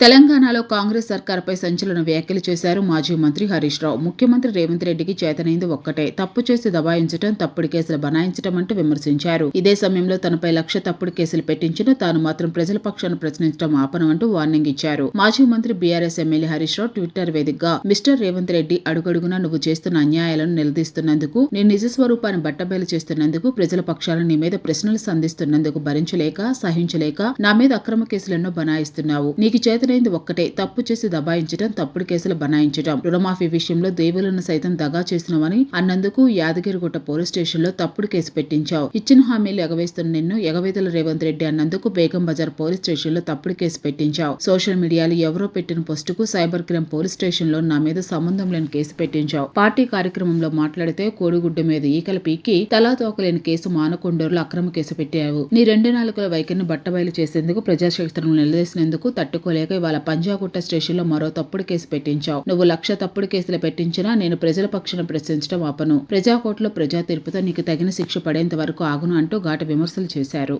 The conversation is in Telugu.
తెలంగాణలో కాంగ్రెస్ సర్కార్పై సంచలన వ్యాఖ్యలు చేశారు మాజీ మంత్రి హరీష్ రావు. ముఖ్యమంత్రి రేవంత్ రెడ్డికి చేతనైంది ఒక్కటే. తప్పు చేసి దబాయించడం తప్పుడు కేసులు బనాయించడం అంటూ విమర్శించారు. ఇదే సమయంలో తనపై లక్ష తప్పుడు కేసులు పెట్టించిన తాను మాత్రం ప్రజల పక్షాన్ని ప్రశ్నించడం ఆపనమంటూ వార్నింగ్ ఇచ్చారు. మాజీ మంత్రి BRS MLA Harish Rao Twitter వేదికగా మిస్టర్ రేవంత్ రెడ్డి అడుగడుగునా నువ్వు చేస్తున్న అన్యాయాలను నిలదీస్తున్నందుకు నీ నిజ స్వరూపాన్ని బట్టబయలు చేస్తున్నందుకు ప్రజల పక్షాలను నీ మీద ప్రశ్నలు సంధిస్తున్నందుకు భరించలేక సహించలేక నా మీద అక్రమ కేసులను బనాయిస్తున్నావు. నీకు చేత చేతనైంది ఒక్కటే. తప్పు చేసి దబాయించడం తప్పుడు కేసులు బనాయించడం రుణమాఫీ విషయంలో దేవులను సైతం దగా చేసినవని అన్నందుకు యాదగిరిగుట్ట పోలీస్ స్టేషన్లో తప్పుడు కేసు పెట్టించావు. ఇచ్చిన హామీలు ఎగవేస్తున్న నిన్ను ఎగవేతల రేవంత్ రెడ్డి అన్నందుకు బేగం బజార్ పోలీస్ స్టేషన్లో తప్పుడు కేసు పెట్టించావు. సోషల్ మీడియాలో ఎవరో పెట్టిన పోస్టుకు సైబర్ క్రైమ్ పోలీస్ స్టేషన్లో నా మీద సంబంధం లేని కేసు పెట్టించావు. పార్టీ కార్యక్రమంలో మాట్లాడితే కోడిగుడ్డు మీద ఈకలు పీకి తలా తోకలేని కేసు మానకొండూరులో అక్రమ కేసు పెట్టావు. నీ రెండు నాలుగుల వైఖరిని బట్టబయలు చేసేందుకు ప్రజాశక్తులను నిలదీసినందుకు తట్టుకోలేక ఇవాళ పంజాగుట్ట స్టేషన్లో మరో తప్పుడు కేసు పెట్టించావు. నువ్వు లక్ష తప్పుడు కేసులు పెట్టించినా నేను ప్రజల పక్షాన ప్రశ్నించడం ఆపను. ప్రజాకోర్టులో ప్రజా తీర్పుతో నీకు తగిన శిక్ష పడేంత వరకు ఆగును అంటూ ఘాటు విమర్శలు చేశారు.